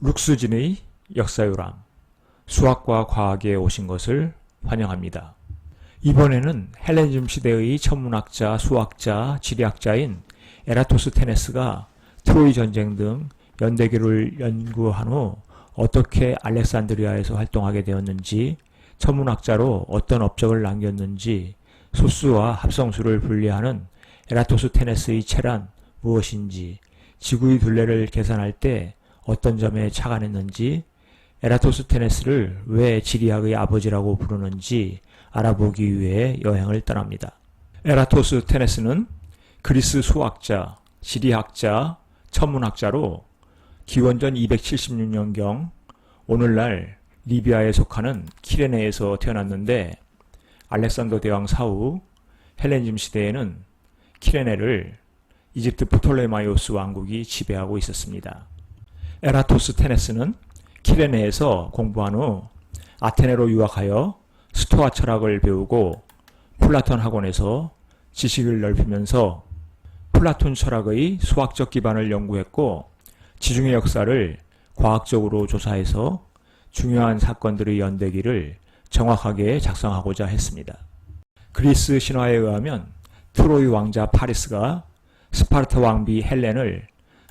룩스진의 역사유람 수학과 과학에 오신 것을 환영합니다. 이번에는 헬레니즘 시대의 천문학자, 수학자, 지리학자인 에라토스테네스가 트로이 전쟁 등 연대기를 연구한 후 어떻게 알렉산드리아에서 활동하게 되었는지, 천문학자로 어떤 업적을 남겼는지, 소수와 합성수를 분리하는 에라토스테네스의 체란 무엇인지, 지구의 둘레를 계산할 때 어떤 점에 착안했는지, 에라토스테네스를 왜 지리학의 아버지라고 부르는지 알아보기 위해 여행을 떠납니다. 에라토스테네스는 그리스 수학자, 지리학자, 천문학자로 기원전 276년경 오늘날 리비아에 속하는 키레네에서 태어났는데 알렉산더 대왕 사후 헬레니즘 시대에는 키레네를 이집트 프톨레마이오스 왕국이 지배하고 있었습니다. 에라토스테네스는 키레네에서 공부한 후 아테네로 유학하여 스토아 철학을 배우고 플라톤 학원에서 지식을 넓히면서 플라톤 철학의 수학적 기반을 연구했고 지중해 역사를 과학적으로 조사해서 중요한 사건들의 연대기를 정확하게 작성하고자 했습니다. 그리스 신화에 의하면 트로이 왕자 파리스가 스파르타 왕비 헬렌을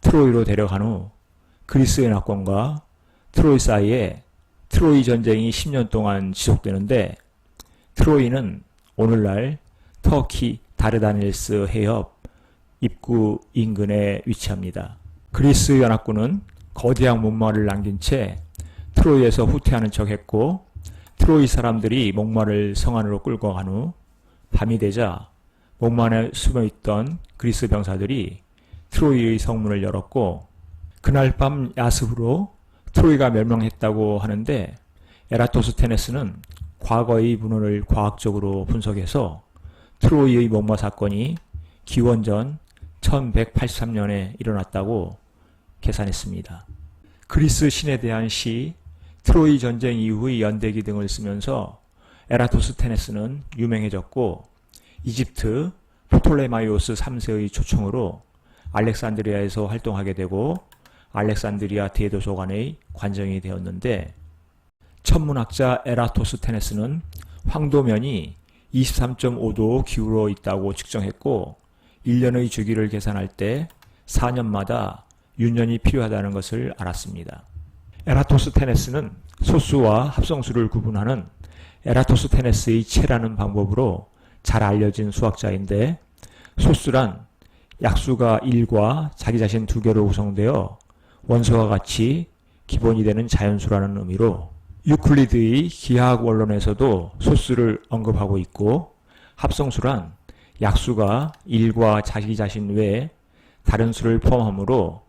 트로이로 데려간 후 그리스의 낙권과 트로이 사이에 트로이 전쟁이 10년 동안 지속되는데 트로이는 오늘날 터키 다르다닐스 해협 입구 인근에 위치합니다. 그리스 연합군은 거대한 목마를 남긴 채 트로이에서 후퇴하는 척했고 트로이 사람들이 목마를 성 안으로 끌고 간 후 밤이 되자 목만에 숨어 있던 그리스 병사들이 트로이의 성문을 열었고 그날 밤 야습으로 트로이가 멸망했다고 하는데 에라토스테네스는 과거의 문헌을 과학적으로 분석해서 트로이의 목마 사건이 기원전 1183년에 일어났다고 계산했습니다. 그리스 신에 대한 시, 트로이 전쟁 이후의 연대기 등을 쓰면서 에라토스테네스는 유명해졌고 이집트 프톨레마이오스 3세의 초청으로 알렉산드리아에서 활동하게 되고 알렉산드리아 대도서관의 관정이 되었는데 천문학자 에라토스테네스는 황도면이 23.5도 기울어 있다고 측정했고 1년의 주기를 계산할 때 4년마다 윤년이 필요하다는 것을 알았습니다. 에라토스테네스는 소수와 합성수를 구분하는 에라토스테네스의 체라는 방법으로 잘 알려진 수학자인데 소수란 약수가 1과 자기 자신 두 개로 구성되어 원소와 같이 기본이 되는 자연수라는 의미로 유클리드의 기하학 원론에서도 소수를 언급하고 있고 합성수란 약수가 1과 자기 자신 외에 다른 수를 포함하므로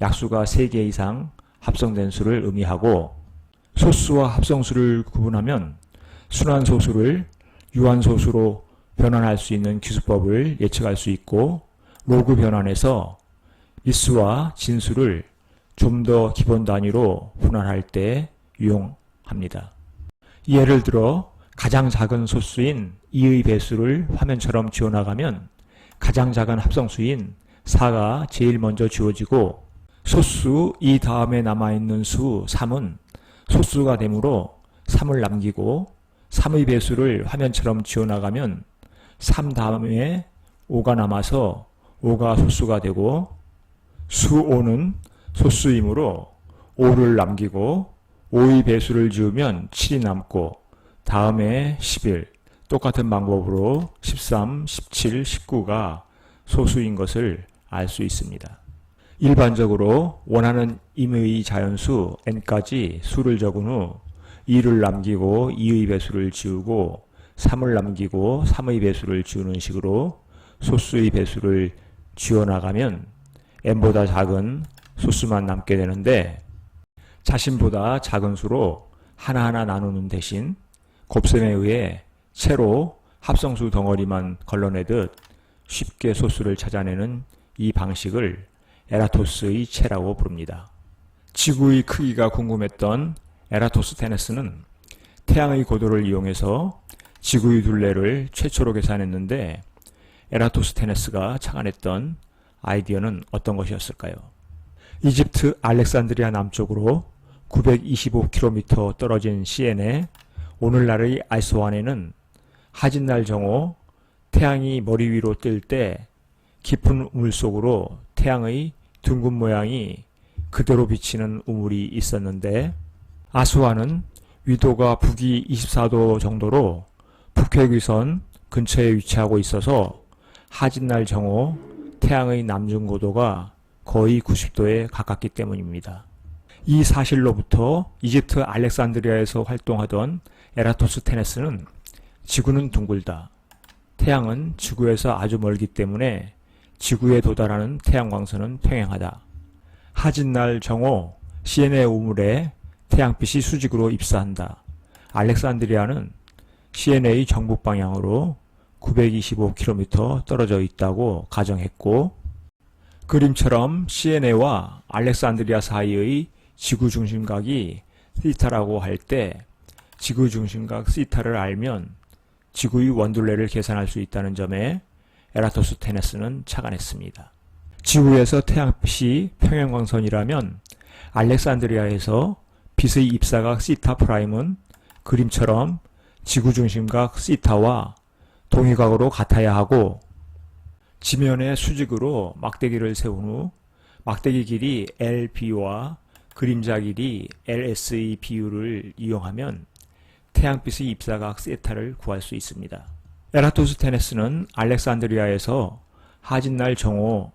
약수가 3개 이상 합성된 수를 의미하고 소수와 합성수를 구분하면 순환소수를 유한소수로 변환할 수 있는 기수법을 예측할 수 있고 로그 변환에서 미수와 진수를 좀 더 기본 단위로 분할할 때 유용합니다. 예를 들어 가장 작은 소수인 2의 배수를 화면처럼 지워나가면 가장 작은 합성수인 4가 제일 먼저 지워지고 소수 2 다음에 남아있는 수 3은 소수가 되므로 3을 남기고 3의 배수를 화면처럼 지워나가면 3 다음에 5가 남아서 5가 소수가 되고 수 5는 소수이므로 5를 남기고 5의 배수를 지우면 7이 남고 다음에 11 똑같은 방법으로 13, 17, 19가 소수인 것을 알 수 있습니다. 일반적으로 원하는 임의 자연수 n까지 수를 적은 후 2를 남기고 2의 배수를 지우고 3을 남기고 3의 배수를 지우는 식으로 소수의 배수를 지워나가면 n보다 작은 소수만 남게 되는데 자신보다 작은 수로 하나하나 나누는 대신 곱셈에 의해 채로 합성수 덩어리만 걸러내듯 쉽게 소수를 찾아내는 이 방식을 에라토스의 채라고 부릅니다. 지구의 크기가 궁금했던 에라토스테네스는 태양의 고도를 이용해서 지구의 둘레를 최초로 계산했는데 에라토스테네스가 착안했던 아이디어는 어떤 것이었을까요? 이집트 알렉산드리아 남쪽으로 925km 떨어진 시엔에 오늘날의 아이스완에는 하진날 정오 태양이 머리 위로 뜰 때 깊은 우물 속으로 태양의 둥근 모양이 그대로 비치는 우물이 있었는데 아스완은 위도가 북위 24도 정도로 북회귀선 근처에 위치하고 있어서 하진날 정오 태양의 남중 고도가 거의 90도에 가깝기 때문입니다. 이 사실로부터 이집트 알렉산드리아에서 활동하던 에라토스테네스는 지구는 둥글다. 태양은 지구에서 아주 멀기 때문에 지구에 도달하는 태양광선은 평행하다. 하진날 정오 시에네 우물에 태양빛이 수직으로 입사한다. 알렉산드리아는 시에네의 정북 방향으로 925km 떨어져 있다고 가정했고 그림처럼 시에네와 알렉산드리아 사이의 지구 중심각이 시타라고 할 때 지구 중심각 시타를 알면 지구의 원둘레를 계산할 수 있다는 점에 에라토스테네스는 착안했습니다. 지구에서 태양빛이 평행광선이라면 알렉산드리아에서 빛의 입사각 시타 프라임은 그림처럼 지구 중심각 시타와 동위각으로 같아야 하고 지면에 수직으로 막대기를 세운 후 막대기 길이 LB와 그림자 길이 LS의 비율을 이용하면 태양빛의 입사각 세타를 구할 수 있습니다. 에라토스테네스는 알렉산드리아에서 하진날 정오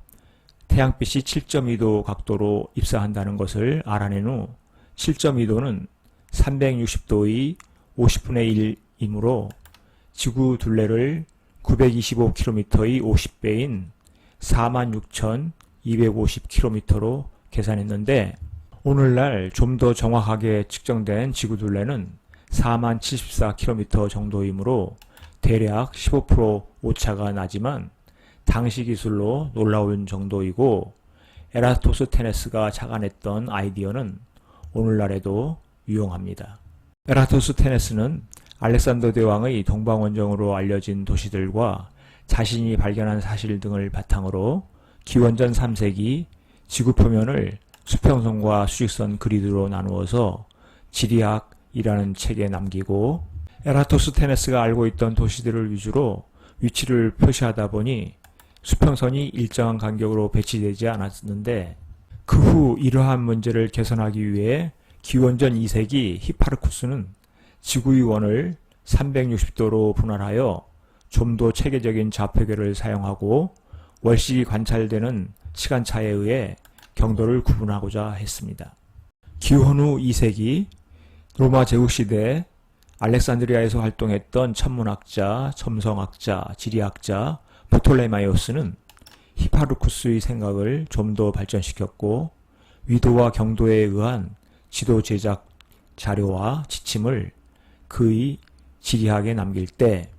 태양빛이 7.2도 각도로 입사한다는 것을 알아낸 후 7.2도는 360도의 50분의 1이므로 지구 둘레를 925km의 50배인 46,250km로 계산했는데 오늘날 좀 더 정확하게 측정된 지구 둘레는 4074km 정도이므로 대략 15% 오차가 나지만 당시 기술로 놀라운 정도이고 에라토스테네스가 착안했던 아이디어는 오늘날에도 유용합니다. 에라토스테네스는 알렉산더 대왕의 동방원정으로 알려진 도시들과 자신이 발견한 사실 등을 바탕으로 기원전 3세기 지구 표면을 수평선과 수직선 그리드로 나누어서 지리학이라는 책에 남기고 에라토스테네스가 알고 있던 도시들을 위주로 위치를 표시하다 보니 수평선이 일정한 간격으로 배치되지 않았는데 그 후 이러한 문제를 개선하기 위해 기원전 2세기 히파르쿠스는 지구의 원을 360도로 분할하여 좀 더 체계적인 좌표계를 사용하고 월식이 관찰되는 시간차에 의해 경도를 구분하고자 했습니다. 기원 후 2세기 로마 제국시대 알렉산드리아에서 활동했던 천문학자, 점성학자, 지리학자 포톨레마이오스는 히파르쿠스의 생각을 좀 더 발전시켰고 위도와 경도에 의한 지도 제작 자료와 지침을 그의 지리학에 남길 때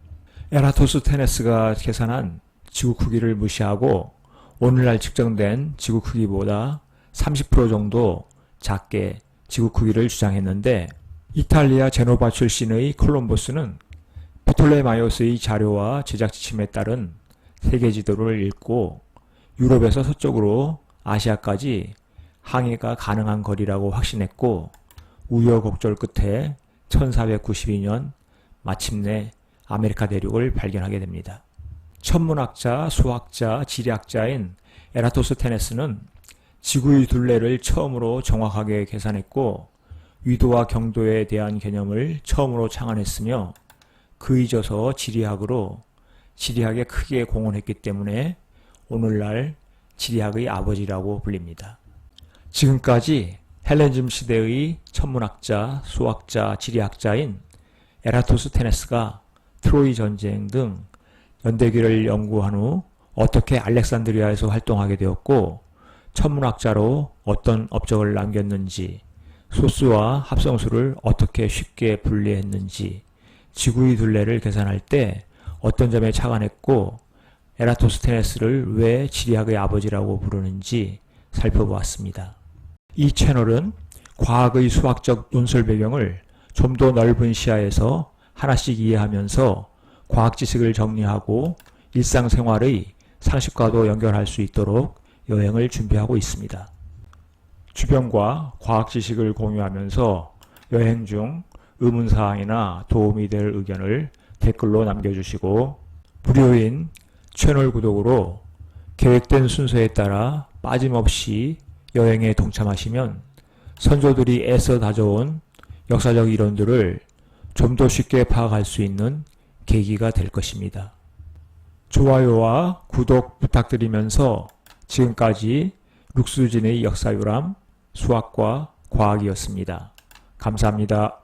에라토스테네스가 계산한 지구 크기를 무시하고 오늘날 측정된 지구 크기보다 30% 정도 작게 지구 크기를 주장했는데 이탈리아 제노바 출신의 콜럼버스는 프톨레마이오스의 자료와 제작 지침에 따른 세계 지도를 읽고 유럽에서 서쪽으로 아시아까지 항해가 가능한 거리라고 확신했고 우여곡절 끝에 1492년 마침내 아메리카 대륙을 발견하게 됩니다. 천문학자, 수학자, 지리학자인 에라토스테네스는 지구의 둘레를 처음으로 정확하게 계산했고 위도와 경도에 대한 개념을 처음으로 창안했으며 그에 져서 지리학으로 지리학에 크게 공헌했기 때문에 오늘날 지리학의 아버지라고 불립니다. 지금까지 헬렌즘 시대의 천문학자, 수학자, 지리학자인 에라토스테네스가 트로이 전쟁 등 연대기를 연구한 후 어떻게 알렉산드리아에서 활동하게 되었고 천문학자로 어떤 업적을 남겼는지 소수와 합성수를 어떻게 쉽게 분리했는지 지구의 둘레를 계산할 때 어떤 점에 착안했고 에라토스테네스를 왜 지리학의 아버지라고 부르는지 살펴보았습니다. 이 채널은 과학의 수학적 논술 배경을 좀 더 넓은 시야에서 하나씩 이해하면서 과학 지식을 정리하고 일상생활의 상식과도 연결할 수 있도록 여행을 준비하고 있습니다. 주변과 과학 지식을 공유하면서 여행 중 의문사항이나 도움이 될 의견을 댓글로 남겨주시고 무료인 채널 구독으로 계획된 순서에 따라 빠짐없이 여행에 동참하시면 선조들이 애써 다져온 역사적 이론들을 좀 더 쉽게 파악할 수 있는 계기가 될 것입니다. 좋아요와 구독 부탁드리면서 지금까지 룩수진의 역사유람 수학과 과학이었습니다. 감사합니다.